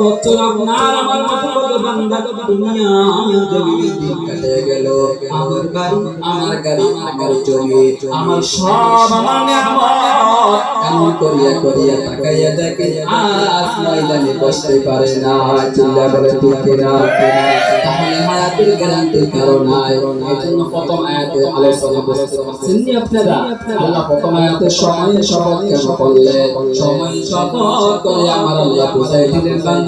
বছর আপনার আমার মতো কত বান্দা। দুনিয়া জমিনে দিন কাটে গেল। আমার বাড়ি, আমার গাড়ি, আমার জমি, আমার সব আমার নিয়ামত। এমন করিয়া করিয়া তাকাইয়া দেখে, আজ ময়দানে বসতে পারে না, চিল্লা বলে তুলতে না তাহলে হায়াতের গ্যারান্টির কারণ নাই। এজন্য প্রথম আয়াতে আলোচনা করতে পারছেন নি আপনারা? আল্লাহ প্রথম আয়াতে সময় শপথ কেন করলেন? সময় শপথ করে আমার আল্লাহ বুঝাই দিলেন, বান্দা।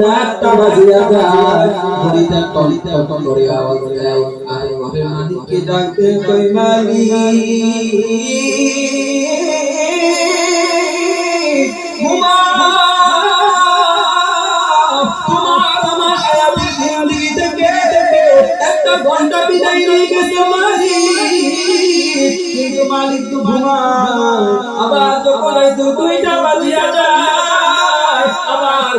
রাতটা বাজিয়া যায়। ঘড়িটা করে আওয়াজ দেয়। আর মালিককে ডাকতে কই মালিক ঘণ্টা বিদায় নিয়ে গেছে মালিক কিন্তু মালিক তো ঘুমায়। আবার যখন হয়তো দুইটা বাজিয়া যায়।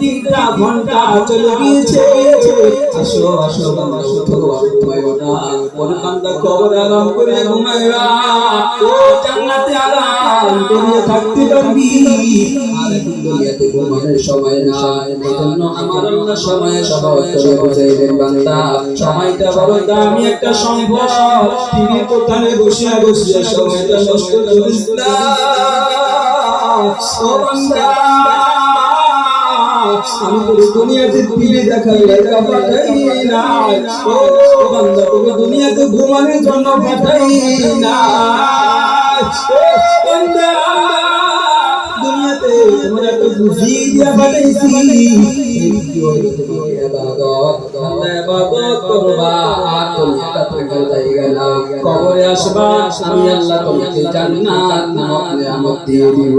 তিনটা ঘণ্টা চলে গিয়েছে আসো আসো, বাবা না কোন বান্দা খবর আরাম করে ঘুমাইবা। ও জান্নাতে আরাম করিয়ে থাকতে পারবি। দুনিয়াতে ঘুমানোর সময় না এজন্য আমার আল্লাহ সময়ে সবাই করে বুঝাইলেন, বান্দা। সময়টা বড় দামি একটা সম্পদ। টিভির দোকানে বসিয়া বসিয়া সময়টা নষ্ট করিস না। ও বান্দা। আমি দুনিয়াতে দেখার লাগা পাঠাই না। ও বান্দা তোকে দুনিয়াতে ঘুমানোর জন্য পাঠাই না। বান্দা, দুনিয়াতে তোমার একটা বুঝি দিয়া পাঠাইছি আসবা, আমি আল্লাহ তোমাকে জান্নাত নিয়ামত দিয়ে দিব।